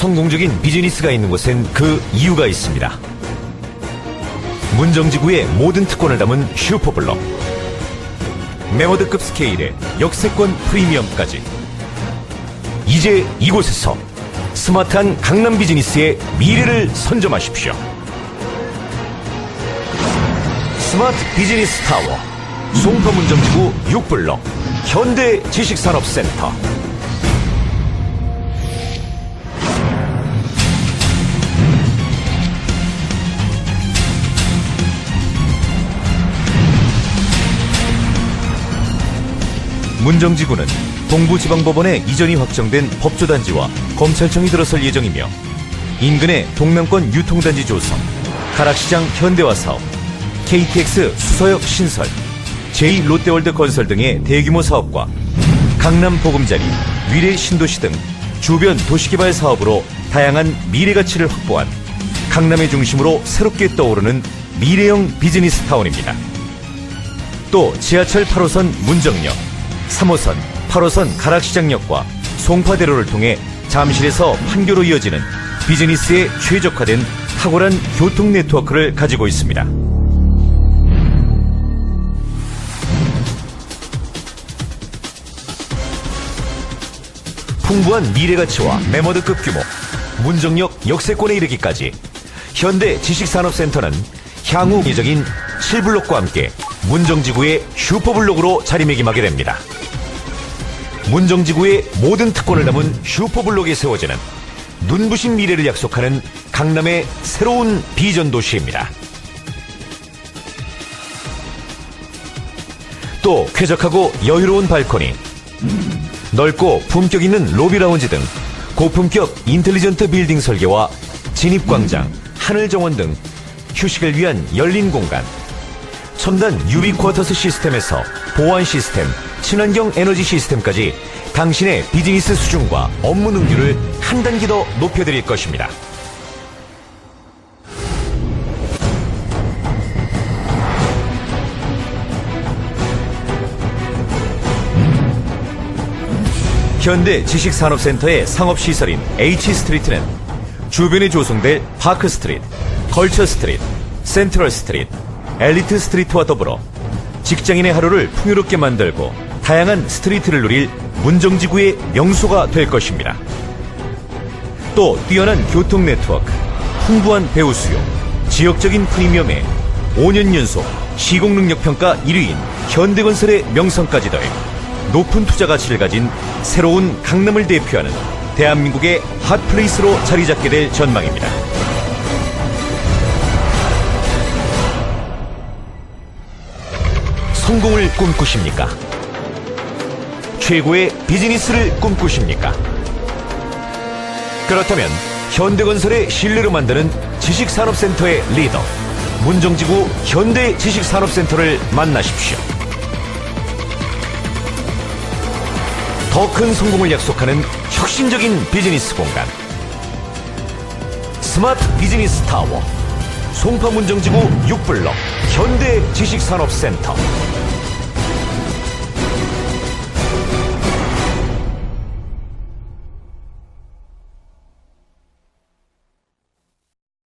성공적인 비즈니스가 있는 곳엔 그 이유가 있습니다. 문정지구의 모든 특권을 담은 슈퍼블럭. 메모드급 스케일의 역세권 프리미엄까지. 이제 이곳에서 스마트한 강남 비즈니스의 미래를 선점하십시오. 스마트 비즈니스 타워. 송파문정지구 6블럭. 현대 지식산업센터. 문정지구는 동부지방법원에 이전이 확정된 법조단지와 검찰청이 들어설 예정이며 인근의 동명권 유통단지 조성, 가락시장 현대화 사업, KTX 수서역 신설, 제2롯데월드 건설 등의 대규모 사업과 강남 보금자리, 위례 신도시 등 주변 도시개발 사업으로 다양한 미래 가치를 확보한 강남의 중심으로 새롭게 떠오르는 미래형 비즈니스 타운입니다. 또 지하철 8호선 문정역, 3호선, 8호선 가락시장역과 송파대로를 통해 잠실에서 판교로 이어지는 비즈니스에 최적화된 탁월한 교통 네트워크를 가지고 있습니다. 풍부한 미래가치와 메모드급 규모, 문정역 역세권에 이르기까지 현대 지식산업센터는 향후 예적인 7블록과 함께 문정지구의 슈퍼블록으로 자리매김하게 됩니다. 문정지구의 모든 특권을 담은 슈퍼블록에 세워지는 눈부신 미래를 약속하는 강남의 새로운 비전 도시입니다. 또 쾌적하고 여유로운 발코니, 넓고 품격 있는 로비 라운지 등 고품격 인텔리전트 빌딩 설계와 진입광장, 하늘정원 등 휴식을 위한 열린 공간, 첨단 유비 쿼터스 시스템에서 보안 시스템, 친환경 에너지 시스템까지 당신의 비즈니스 수준과 업무 능률을 한 단계 더 높여드릴 것입니다. 현대 지식산업센터의 상업시설인 H스트리트는 주변에 조성될 파크스트리트, 걸처스트리트, 센트럴스트리트, 엘리트 스트리트와 더불어 직장인의 하루를 풍요롭게 만들고 다양한 스트리트를 누릴 문정지구의 명소가 될 것입니다. 또 뛰어난 교통 네트워크, 풍부한 배우 수요, 지역적인 프리미엄에 5년 연속 시공능력 평가 1위인 현대건설의 명성까지 더해 높은 투자 가치를 가진 새로운 강남을 대표하는 대한민국의 핫플레이스로 자리 잡게 될 전망입니다. 성공을 꿈꾸십니까? 최고의 비즈니스를 꿈꾸십니까? 그렇다면 현대건설의 신뢰를 만드는 지식산업센터의 리더 문정지구 현대지식산업센터를 만나십시오. 더 큰 성공을 약속하는 혁신적인 비즈니스 공간 스마트 비즈니스 타워 송파문정지구 6블럭 현대지식산업센터